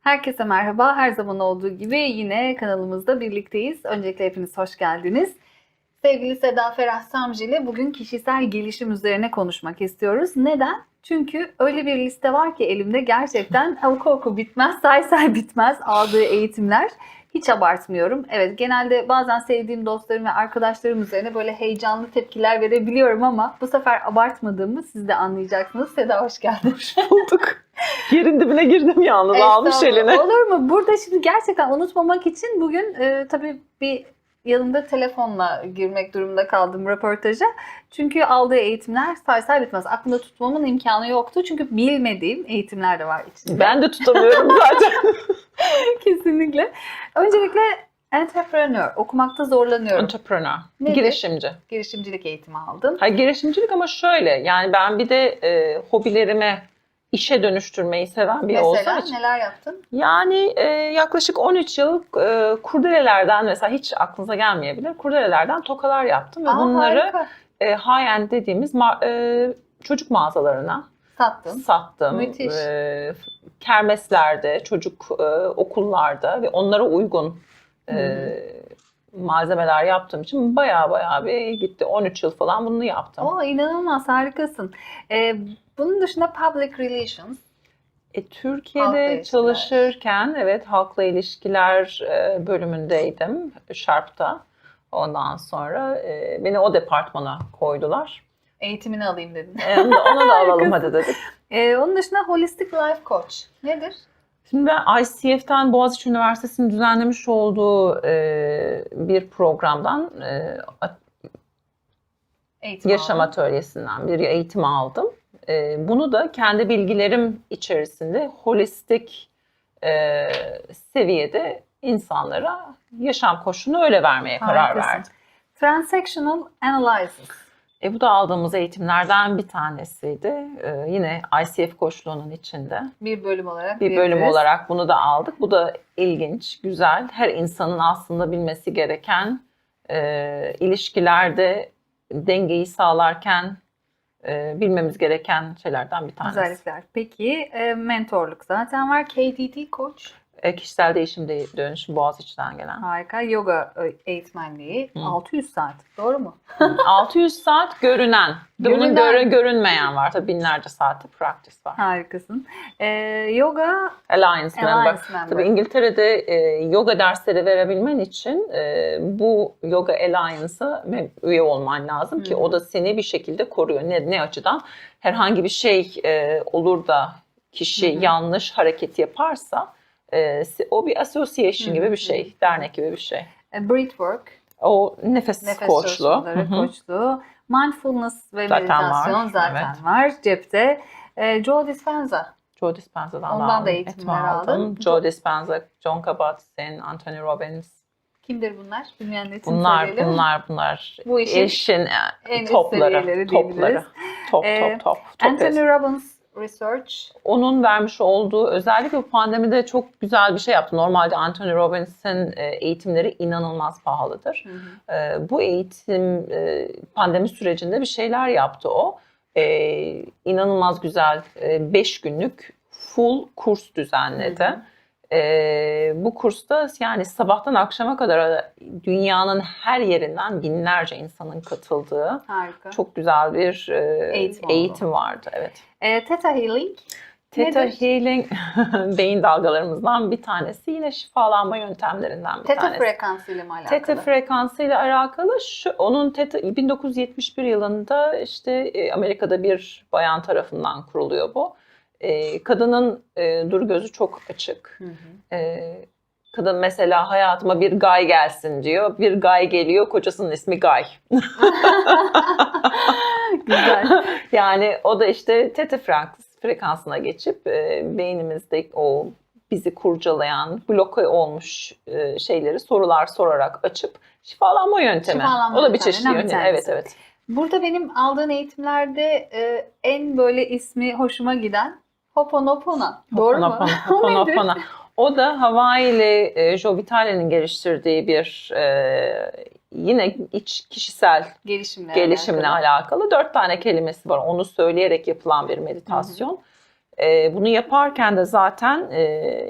Herkese merhaba. Her zaman olduğu gibi yine kanalımızda birlikteyiz. Öncelikle hepiniz hoş geldiniz. Sevgili Seda Ferah Samcı ile bugün kişisel gelişim üzerine konuşmak istiyoruz. Neden? Çünkü öyle bir liste var ki elimde gerçekten oku oku bitmez, say say bitmez aldığı eğitimler. Hiç abartmıyorum. Evet genelde bazen sevdiğim dostlarım ve arkadaşlarım üzerine böyle heyecanlı tepkiler verebiliyorum ama bu sefer abartmadığımı siz de anlayacaksınız. Seda hoş geldin. bulduk. Yerin dibine girdim yalnız almış eline. Olur mu? Burada şimdi gerçekten unutmamak için bugün e, tabii bir yanımda telefonla girmek durumunda kaldım röportaja. Çünkü aldığı eğitimler say say bitmez. Aklımda tutmamın imkanı yoktu. Çünkü bilmediğim eğitimler de var içinde. Ben de tutamıyorum zaten. Kesinlikle. Öncelikle entrepreneur. Okumakta zorlanıyorum. Entrepreneur, Nedir? girişimci. Girişimcilik eğitimi aldım. Hayır girişimcilik ama şöyle yani ben bir de e, hobilerimi işe dönüştürmeyi seven bir olduğum Mesela için. neler yaptın? Yani e, yaklaşık 13 yıl e, kurdelelerden mesela hiç aklınıza gelmeyebilir. Kurdelelerden tokalar yaptım ve Aa, bunları harika. e, high-end dediğimiz ma- e, çocuk mağazalarına Sattın. sattım. Müthiş. Ee, kermeslerde, çocuk e, okullarda ve onlara uygun e, malzemeler yaptığım için baya baya bir gitti. 13 yıl falan bunu yaptım. Oo, inanılmaz harikasın. E, bunun dışında public relations. E, Türkiye'de çalışırken evet halkla ilişkiler e, bölümündeydim Sharp'ta. Ondan sonra e, beni o departmana koydular. Eğitimini alayım dedin. E, onu da- alalım hadi dedik. Ee, onun dışında Holistic Life Coach nedir? Şimdi ben ICF'den Boğaziçi Üniversitesi'nin düzenlemiş olduğu e, bir programdan e, Eğitim yaşam aldın. atölyesinden bir eğitim aldım. E, bunu da kendi bilgilerim içerisinde holistik e, seviyede insanlara yaşam koşulunu öyle vermeye karar Harikasın. verdim. Transactional Analysis. E, bu da aldığımız eğitimlerden bir tanesiydi. E, yine ICF koçluğunun içinde. Bir bölüm olarak bir bölüm diyebiliriz. olarak bunu da aldık. Bu da ilginç, güzel. Her insanın aslında bilmesi gereken e, ilişkilerde dengeyi sağlarken e, bilmemiz gereken şeylerden bir tanesi. Özellikler. Peki e, mentorluk zaten var. KDT Coach. E, kişisel değişim de dönüşüm Boğaziçi'den gelen. Harika. Yoga e, eğitmenliği. Hı. 600 saat. Doğru mu? 600 saat görünen. Bunun Görünen. göre, görünmeyen var. Tabii binlerce saati practice var. Harikasın. Ee, yoga Alliance member. Alliance member. Tabii İngiltere'de e, yoga dersleri verebilmen için e, bu Yoga Alliance'a üye olman lazım ki Hı. o da seni bir şekilde koruyor. Ne, ne açıdan? Herhangi bir şey e, olur da kişi hı. yanlış hareket yaparsa e, o bir association Hı gibi bir şey, dernek gibi bir şey. e, breathwork. O nefes, Nefes Hı hı. koçluğu. Mindfulness ve Zaten meditasyon var, zaten evet. var cepte. E, Joe Dispenza. Joe Dispenza'dan Ondan da da aldım. eğitimler Eğitim aldın. aldım. Joe Dispenza, John Kabat-Zinn, Anthony Robbins. Kimdir bunlar? Bilmeyenler için Bunlar, söyleyelim. bunlar, bunlar Bu işin işin en üst topları, topları. diyebiliriz. Top, Ee, top, top. top Anthony Robbins Research. Onun vermiş olduğu özellikle pandemide çok güzel bir şey yaptı. Normalde Anthony Robbins'in e, eğitimleri inanılmaz pahalıdır. Hı hı. E, Bu eğitim e, pandemi sürecinde bir şeyler yaptı o. E, inanılmaz güzel 5 günlük full kurs düzenledi. Hı hı. Ee, bu kursta yani sabahtan akşama kadar dünyanın her yerinden binlerce insanın katıldığı Harika. çok güzel bir e, Eğitim eğitim, oldu. vardı. Evet. E, Theta Healing. Theta Nedir? Healing beyin dalgalarımızdan bir tanesi. Yine şifalanma yöntemlerinden bir Theta tanesi. frekansı ile mi alakalı? Theta frekansı ile alakalı şu, onun Theta 1971 yılında işte e, Amerika'da bir bayan tarafından kuruluyor bu. E, kadının e, dur gözü çok açık. Hı hı. Ee, kadın mesela hayatıma bir gay gelsin diyor. Bir gay geliyor, kocasının ismi Gay. Güzel. Yani o da işte teta frekans- frekansına geçip e, beynimizde o bizi kurcalayan, bloke olmuş e, şeyleri sorular sorarak açıp şifalanma yöntemi. Şifalanma o da bir yöntemlerinden çeşitli yöntem. Evet evet. Burada benim aldığın eğitimlerde e, en böyle ismi hoşuma giden Hoponopono. Doğru mu? Hoponopono, O da Hawaii'li e, Joe Vitale'nin geliştirdiği bir e, yine iç kişisel Gelişimle, gelişimle alakalı. alakalı dört tane kelimesi var. Onu söyleyerek yapılan bir meditasyon. E, bunu yaparken de zaten e,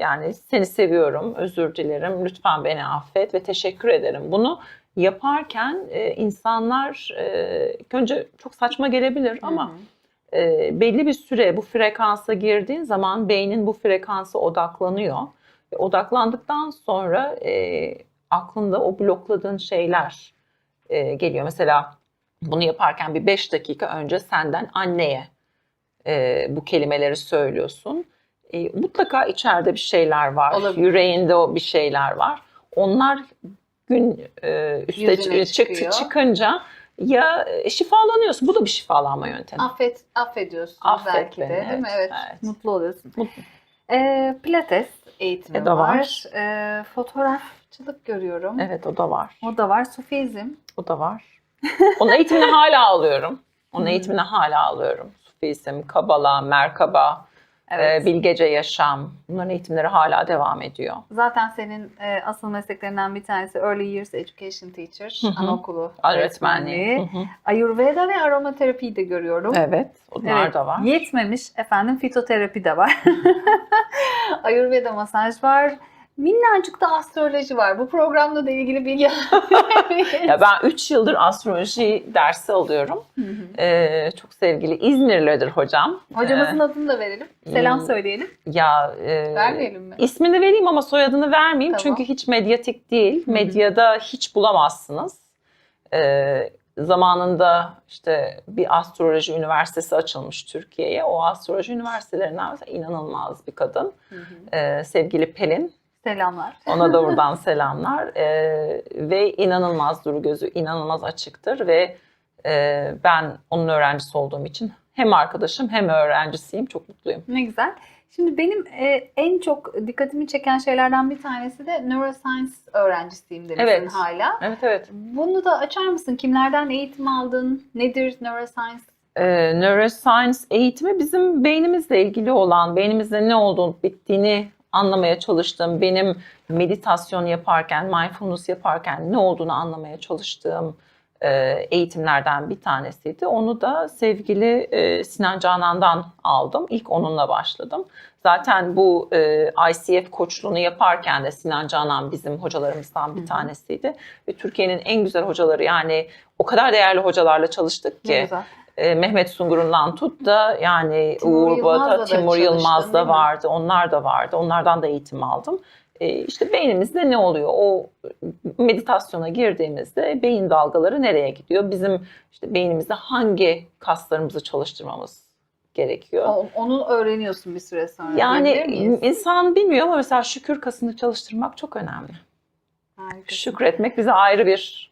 yani seni seviyorum, özür dilerim, lütfen beni affet ve teşekkür ederim. Bunu yaparken e, insanlar e, önce çok saçma gelebilir ama Hı hı. E, belli bir süre bu frekansa girdiğin zaman beynin bu frekansa odaklanıyor. Ve odaklandıktan sonra e, aklında o blokladığın şeyler e, geliyor. Mesela bunu yaparken bir 5 dakika önce senden anneye e, bu kelimeleri söylüyorsun. E, mutlaka içeride bir şeyler var. Olabilir. Yüreğinde o bir şeyler var. Onlar gün e, üste Yüzüne çıktı çıkıyor. çıkınca ya e, şifalanıyorsun. Bu da bir şifalanma yöntemi. Affet, affediyorsun Affet belki de beni, değil mi? evet, Evet, evet. mutlu oluyorsun. Mutlu. Ee, pilates eğitimi E, da var. var. Ee, fotoğrafçılık görüyorum. Evet o da var. O da var. Sufizm. O da var. Onun eğitimini hala alıyorum. Onun eğitimini hala alıyorum. Sufizm, Kabala, Merkaba, Evet. e, Bilgece Yaşam. Bunların eğitimleri hala devam ediyor. Zaten senin e, asıl mesleklerinden bir tanesi Early Years Education Teacher, Hı hı. anaokulu Öğretmenliği. Ayurveda ve aromaterapiyi de görüyorum. Evet, onlar Evet, da var. Yetmemiş efendim fitoterapi de var. Ayurveda masaj var. Minnacık da astroloji var. Bu programla da ilgili bilgi Ya ben 3 yıldır astroloji dersi alıyorum. Hı hı. Ee, çok sevgili İzmirlidir hocam. Hocamızın adını da verelim. Selam Hmm. söyleyelim. Ee, ya e, Vermeyelim mi? İsmini vereyim ama soyadını vermeyeyim Tamam. çünkü hiç medyatik değil. Hı hı. Medyada hiç bulamazsınız. Ee, zamanında işte bir astroloji üniversitesi açılmış Türkiye'ye. O astroloji üniversitelerinden inanılmaz bir kadın. Hı hı. Ee, sevgili Pelin. Selamlar. Ona da buradan selamlar. Ee, ve inanılmaz duru gözü, inanılmaz açıktır ve e, ben onun öğrencisi olduğum için hem arkadaşım hem öğrencisiyim. Çok mutluyum. Ne güzel. Şimdi benim e, en çok dikkatimi çeken şeylerden bir tanesi de neuroscience öğrencisiyim demişsin Evet. hala. Evet evet. Bunu da açar mısın? Kimlerden eğitim aldın? Nedir neuroscience? Ee, neuroscience eğitimi bizim beynimizle ilgili olan, beynimizde ne olduğunu, bittiğini anlamaya çalıştığım, benim meditasyon yaparken, mindfulness yaparken ne olduğunu anlamaya çalıştığım e, eğitimlerden bir tanesiydi. Onu da sevgili e, Sinan Canan'dan aldım. İlk onunla başladım. Zaten bu e, ICF koçluğunu yaparken de Sinan Canan bizim hocalarımızdan bir tanesiydi. Ve Türkiye'nin en güzel hocaları yani o kadar değerli hocalarla çalıştık ki. E, Mehmet Sungur'undan tut da yani Timur Uğur Bata, Timur Yılmaz da vardı. Onlar da vardı. Onlardan da eğitim aldım. E, işte beynimizde ne oluyor? O meditasyona girdiğimizde beyin dalgaları nereye gidiyor? Bizim işte beynimizde hangi kaslarımızı çalıştırmamız gerekiyor? Onu öğreniyorsun bir süre sonra. yani insan bilmiyor ama mesela şükür kasını çalıştırmak çok önemli. Harikasın. Şükretmek bize ayrı bir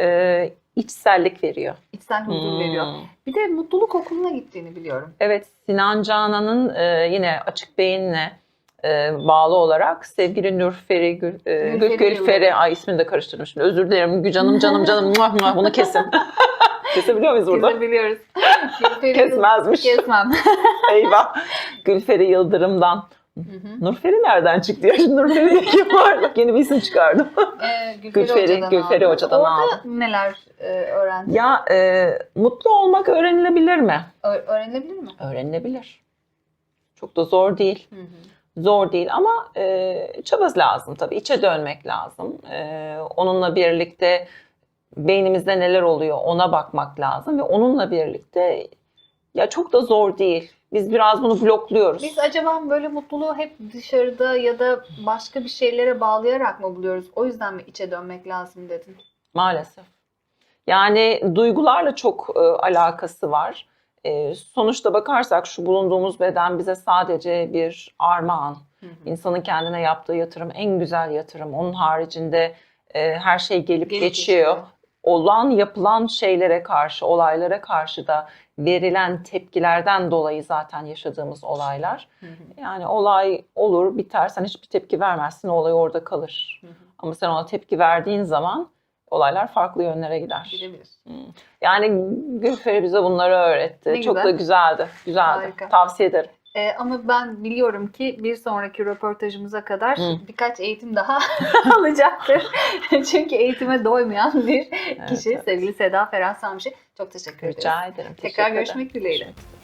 e, içsellik veriyor. İçsel huzur Hmm. veriyor. Bir de mutluluk okuluna gittiğini biliyorum. Evet, Sinan Canan'ın e, yine açık beyinle e, bağlı olarak sevgili Nurferi, Gül, e, Gül, Gülferi Gülferi, ay ismini de karıştırdım şimdi. Özür dilerim. Gü- Canım canım canım muah muah bunu kesin. Kesebiliyor muyuz burada? de biliyoruz. Gülferi- Kesmezmiş. Kesmem. Eyvah. Gülferi Yıldırım'dan. Nurferi nereden çıktı ya? Şimdi Nurferi kim var? Bak yeni bir isim çıkardım. Ee, Gülferi, Gülferi- Hoca'dan Gülferi aldın. Hoca'dan Orada aldım. neler e, öğrendin? Ya e, mutlu olmak öğrenilebilir mi? Ö- öğrenilebilir mi? Öğrenilebilir. Çok da zor değil. Hı hı. zor değil ama e, çabası lazım tabii. İçe dönmek lazım. E, onunla birlikte beynimizde neler oluyor ona bakmak lazım ve onunla birlikte ya çok da zor değil. Biz biraz bunu blokluyoruz. Biz acaba böyle mutluluğu hep dışarıda ya da başka bir şeylere bağlayarak mı buluyoruz? O yüzden mi içe dönmek lazım dedin? Maalesef. Yani duygularla çok e, alakası var. E, sonuçta bakarsak şu bulunduğumuz beden bize sadece bir armağan. Hı hı. İnsanın kendine yaptığı yatırım en güzel yatırım. Onun haricinde e, her şey gelip Gelip geçiyor. geçiyor. Olan yapılan şeylere karşı, olaylara karşı da verilen tepkilerden dolayı zaten yaşadığımız olaylar. Hı hı. Yani olay olur, biter. Sen hiçbir tepki vermezsin, olay orada kalır. Hı hı. Ama sen ona tepki verdiğin zaman olaylar farklı yönlere gider. Bilebilir. Yani Gülferi bize bunları öğretti. Ne Çok güzel. da güzeldi. Güzeldi. Harika. Tavsiye ederim. Ee, ama ben biliyorum ki bir sonraki röportajımıza kadar Hı. birkaç eğitim daha alacaktır. Çünkü eğitime doymayan bir kişi evet. sevgili Seda Ferah Samşi. Çok teşekkür ederim. Rica ederim. Teşekkür Tekrar ederim. görüşmek dileğiyle. Görüşmek.